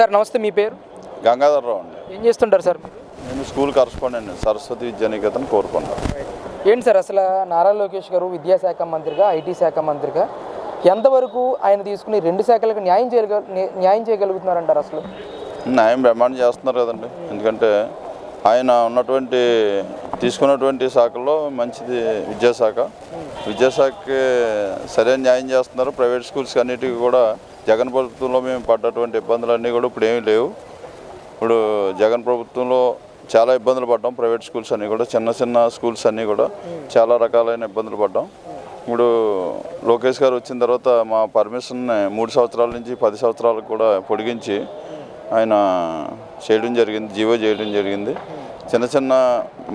Sir నమస్తే మీ పేరు? గంగాధరరావు అండి. ఏం చేస్తుంటారు సార్? నేను స్కూల్ కరస్పాండెంట్ సరస్వతి విద్యానికేతన్ కోరుకుంటా. ఏంటి సార్ అసలు నారా లోకేష్ గారు విద్యాశాఖ మంత్రిగా ఐటీ శాఖ మంత్రిగా ఎంతవరకు ఆయన తీసుకుని రెండు శాఖలకు న్యాయం చేయగల న్యాయం చేయగలుగుతున్నారంటారు అసలు? న్యాయం బ్రహ్మాండం చేస్తున్నారు కదండి. ఎందుకంటే ఆయన ఉన్నటువంటి తీసుకున్నటువంటి శాఖల్లో మంచిది విద్యాశాఖ. విద్యాశాఖకి సరైన న్యాయం చేస్తున్నారు. ప్రైవేట్ స్కూల్స్ అన్నిటికీ కూడా జగన్ ప్రభుత్వంలో మేము పడ్డటువంటి ఇబ్బందులన్నీ కూడా ఇప్పుడు ఏమీ లేవు. ఇప్పుడు జగన్ ప్రభుత్వంలో చాలా ఇబ్బందులు పడ్డాం ప్రైవేట్ స్కూల్స్ అన్నీ కూడా చిన్న చిన్న స్కూల్స్ అన్నీ కూడా చాలా రకాలైన ఇబ్బందులు పడ్డాం. ఇప్పుడు లోకేష్ గారు వచ్చిన తర్వాత మా పర్మిషన్ని మూడు సంవత్సరాల నుంచి పది సంవత్సరాలకు కూడా పొడిగించి ఆయన చేయడం జరిగింది జీవో చేయడం జరిగింది. చిన్న చిన్న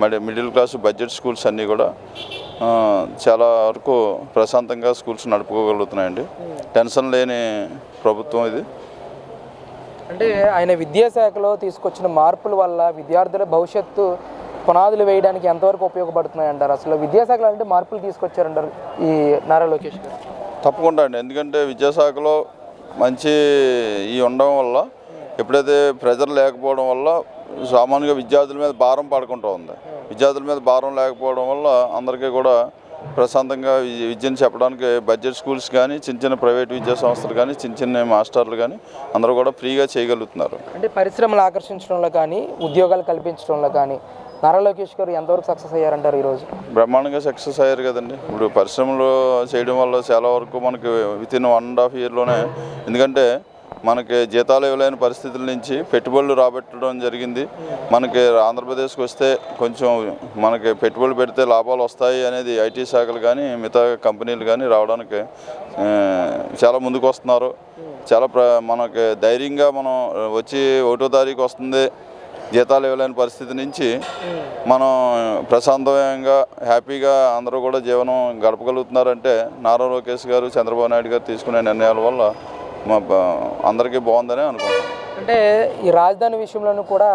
మరి మిడిల్ క్లాస్ బడ్జెట్ స్కూల్స్ అన్నీ కూడా చాలా వరకు ప్రశాంతంగా స్కూల్స్ నడుపుకోగలుగుతున్నాయండి. టెన్షన్ లేని ప్రభుత్వం ఇది. అంటే ఆయన విద్యాశాఖలో తీసుకొచ్చిన మార్పుల వల్ల విద్యార్థుల భవిష్యత్తు పునాదులు వేయడానికి ఎంతవరకు ఉపయోగపడుతున్నాయి అంటారు అసలు విద్యాశాఖలో అంటే మార్పులు తీసుకొచ్చారంటారు ఈ నారా లోకేష్ గారు. తప్పకుండా అండి. ఎందుకంటే విద్యాశాఖలో మంచి ఈ ఉండడం వల్ల ఎప్పుడైతే ప్రెజర్ లేకపోవడం వల్ల సామాన్యంగా విద్యార్థుల మీద భారం పడుకుంటూ ఉంది. విద్యార్థుల మీద భారం లేకపోవడం వల్ల అందరికీ కూడా ప్రశాంతంగా విద్యను చెప్పడానికి బడ్జెట్ స్కూల్స్ కానీ చిన్న చిన్న ప్రైవేట్ విద్యా సంస్థలు కానీ చిన్న చిన్న మాస్టర్లు కానీ అందరూ కూడా ఫ్రీగా చేయగలుగుతున్నారు. అంటే పరిశ్రమలు ఆకర్షించడంలో కానీ ఉద్యోగాలు కల్పించడంలో కానీ నారా లోకేష్ గారు ఎంతవరకు సక్సెస్ అయ్యారంటారు ఈరోజు బ్రహ్మాండంగా సక్సెస్ అయ్యారు కదండి. ఇప్పుడు పరిశ్రమలు చేయడం వల్ల చాలా వరకు మనకి within one and half ఇయర్లోనే ఎందుకంటే మనకి జీతాలు ఇవ్వలేని పరిస్థితుల నుంచి పెట్టుబడులు రాబెట్టడం జరిగింది. మనకి ఆంధ్రప్రదేశ్కి వస్తే కొంచెం మనకి పెట్టుబడులు పెడితే లాభాలు వస్తాయి అనేది ఐటీ శాఖలు కానీ మిగతా కంపెనీలు కానీ రావడానికి చాలా ముందుకు వస్తున్నారు. చాలా ప్ర మనకి ధైర్యంగా మనం వచ్చి ఒకటో తారీఖు వస్తుంది. జీతాలు ఇవ్వలేని పరిస్థితి నుంచి మనం ప్రశాంతంగా హ్యాపీగా అందరూ కూడా జీవనం గడపగలుగుతున్నారంటే నారా లోకేష్ గారు చంద్రబాబు నాయుడు గారు తీసుకునే నిర్ణయాల వల్ల మా బ- అందరికీ బాగుందని అనుకుంటున్నాను అంటే ఈ రాజధాని విషయంలోనూ కూడా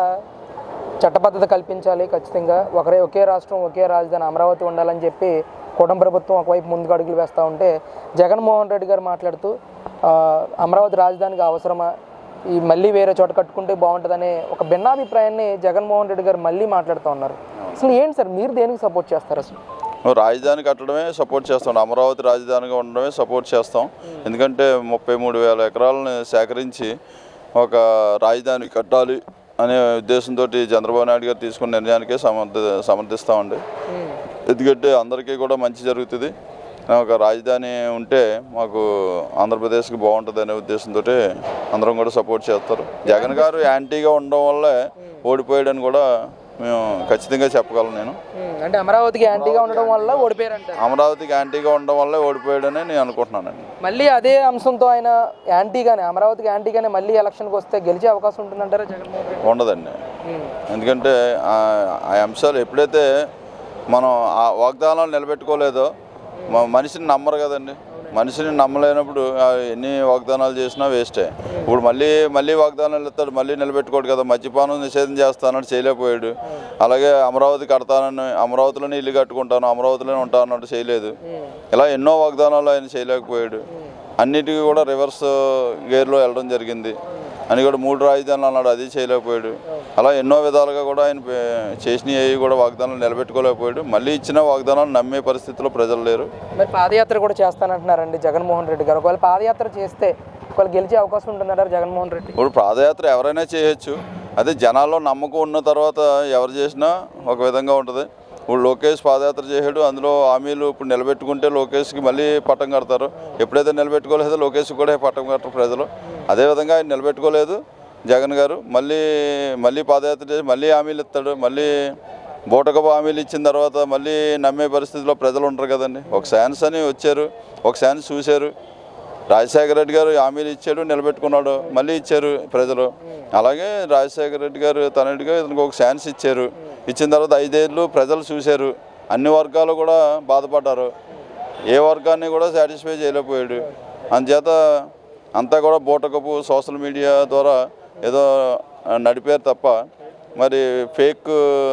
చట్టబద్ధత కల్పించాలి ఖచ్చితంగా. ఒకరే ఒకే రాష్ట్రం ఒకే రాజధాని అమరావతి ఉండాలని చెప్పి కూటమి ప్రభుత్వం ఒకవైపు ముందుకు అడుగులు వేస్తూ ఉంటే జగన్మోహన్ రెడ్డి గారు మాట్లాడుతూ అమరావతి రాజధానికి అవసరమా? ఈ మళ్ళీ వేరే చోట కట్టుకుంటే బాగుంటుందనే ఒక భిన్నాభిప్రాయాన్ని జగన్మోహన్ రెడ్డి గారు మళ్ళీ మాట్లాడుతూ ఉన్నారు. అసలు ఏంటి సార్? మీరు దేనికి సపోర్ట్ చేస్తారు అసలు? రాజధాని కట్టడమే సపోర్ట్ చేస్తాం. అమరావతి రాజధానిగా ఉండడమే సపోర్ట్ చేస్తాం. ఎందుకంటే ముప్పై మూడు వేల ఎకరాలను సేకరించి ఒక రాజధాని కట్టాలి అనే ఉద్దేశంతో చంద్రబాబు నాయుడు గారు తీసుకున్న నిర్ణయానికే సమర్థ సమర్థిస్తామండి. ఎందుకంటే అందరికీ కూడా మంచి జరుగుతుంది. ఒక రాజధాని ఉంటే మాకు ఆంధ్రప్రదేశ్కి బాగుంటుంది అనే ఉద్దేశంతో అందరం కూడా సపోర్ట్ చేస్తారు. జగన్ గారు యాంటీగా ఉండడం వల్లే ఓడిపోయాడని కూడా మేము ఖచ్చితంగా చెప్పగలను నేను. అంటే అమరావతికి యాంటీగా ఉండడం వల్ల ఓడిపోయారంటారు అమరావతికి యాంటీగా ఉండడం వల్లే ఓడిపోయాడని నేను అనుకుంటున్నానండి. మళ్ళీ అదే అంశంతో ఆయన యాంటీగానే అమరావతికి యాంటీగానే మళ్ళీ ఎలక్షన్కి వస్తే గెలిచే అవకాశం ఉంటుందంటారా జగన్మోహన్ రెడ్డి ఉండదండి. ఎందుకంటే ఆ- అంశాలు ఎప్పుడైతే మనం ఆ వాగ్దానాలు నిలబెట్టుకోలేదో మనిషిని నమ్మరు కదండి. మనిషిని నమ్మలేనప్పుడు ఎన్ని వాగ్దానాలు చేసినా వేస్టే. ఇప్పుడు మళ్ళీ మళ్ళీ వాగ్దానాలు ఇస్తాడు మళ్ళీ నిలబెట్టుకోడు కదా మద్యపానం నిషేధం చేస్తానని చేయలేకపోయాడు. అలాగే అమరావతి కడతానని అమరావతిలోనే ఇల్లు కట్టుకుంటాను అమరావతిలోనే ఉంటానన్నట్టు చేయలేదు. ఇలా ఎన్నో వాగ్దానాలు ఆయన చేయలేకపోయాడు. అన్నిటికీ కూడా రివర్స్ గేర్లో వెళ్ళడం జరిగింది. అని కూడా మూడు రాజధానులు అన్నాడు అది చేయలేకపోయాడు. అలా ఎన్నో విధాలుగా కూడా ఆయన చేసినవి కూడా వాగ్దానాలు నిలబెట్టుకోలేకపోయాడు. మళ్ళీ ఇచ్చిన వాగ్దానాలు నమ్మే పరిస్థితిలో ప్రజలు లేరు. మరి పాదయాత్ర కూడా చేస్తానంటున్నారండి జగన్మోహన్ రెడ్డి గారు. ఒకవేళ పాదయాత్ర చేస్తే ఒకవేళ గెలిచే అవకాశం ఉంటుందంటారు జగన్మోహన్ రెడ్డి? ఇప్పుడు పాదయాత్ర ఎవరైనా చేయొచ్చు. అదే జనాల్లో నమ్మకం ఉన్న తర్వాత ఎవరు చేసినా ఒక విధంగా ఉంటుంది. ఇప్పుడు లోకేష్ పాదయాత్ర చేసాడు అందులో హామీలు ఇప్పుడు నిలబెట్టుకుంటే లోకేష్కి మళ్ళీ పట్టం కడతారు. ఎప్పుడైతే నిలబెట్టుకోలేదో లోకేష్ కూడా పట్టం కట్టరు ప్రజలు. అదేవిధంగా ఆయన నిలబెట్టుకోలేదు జగన్ గారు. మళ్ళీ మళ్ళీ పాదయాత్ర చేసి మళ్ళీ హామీలు ఇస్తాడు. మళ్ళీ బూటకపు హామీలు ఇచ్చిన తర్వాత మళ్ళీ నమ్మే పరిస్థితిలో ప్రజలు ఉంటారు కదండి. ఒక ఛాన్స్ అని వచ్చారు. ఒక ఛాన్స్ చూశారు. రాజశేఖర రెడ్డి గారు హామీలు ఇచ్చాడు నిలబెట్టుకున్నాడు మళ్ళీ ఇచ్చారు ప్రజలు. అలాగే రాజశేఖర రెడ్డి గారు తనటిగా ఇతనికి ఒక ఛాన్స్ ఇచ్చారు. ఇచ్చిన తర్వాత ఐదేళ్ళు ప్రజలు చూశారు. అన్ని వర్గాలు కూడా బాధపడ్డారు. ఏ వర్గాన్ని కూడా సాటిస్ఫై చేయలేకపోయాడు. అందుచేత అంతా కూడా బూటకపు సోషల్ మీడియా ద్వారా ఏదో నడిపారు తప్ప మరి ఫేక్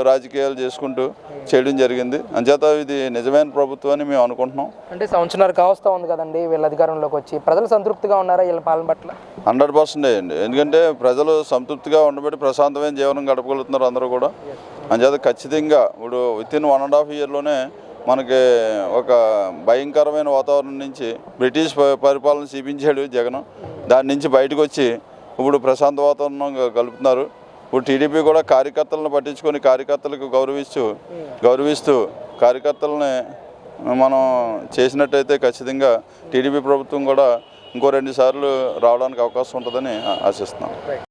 రాజకీయాలు చేసుకుంటూ చేయడం జరిగింది. అంచేత ఇది నిజమైన ప్రభుత్వం అని మేము అనుకుంటున్నాం. అంటే సంవత్సరాలు కావస్తా ఉంది కదండి వీళ్ళ అధికారంలోకి వచ్చి. ప్రజలు సంతృప్తిగా ఉన్నారా వీళ్ళ పాలన పట్ల? హండ్రెడ్ పర్సెంట్ అండి. ఎందుకంటే ప్రజలు సంతృప్తిగా ఉండబట్టి ప్రశాంతమైన జీవనం గడపగలుగుతున్నారు అందరూ కూడా. అంచేత ఖచ్చితంగా ఇప్పుడు within one and half ఇయర్లోనే మనకి ఒక భయంకరమైన వాతావరణం నుంచి బ్రిటిష్ పరిపాలన చూపించాడు జగన్. దాని నుంచి బయటకు వచ్చి ఇప్పుడు ప్రశాంత వాతావరణం కలుపుతున్నారు గలుపుతున్నారు ఇప్పుడు టీడీపీ కూడా కార్యకర్తలను పట్టించుకొని కార్యకర్తలకు గౌరవిస్తూ గౌరవిస్తూ కార్యకర్తలని మనం చేసినట్టయితే ఖచ్చితంగా టీడీపీ ప్రభుత్వం కూడా ఇంకో రెండు సార్లు రావడానికి అవకాశం ఉంటుందని ఆశిస్తున్నాం.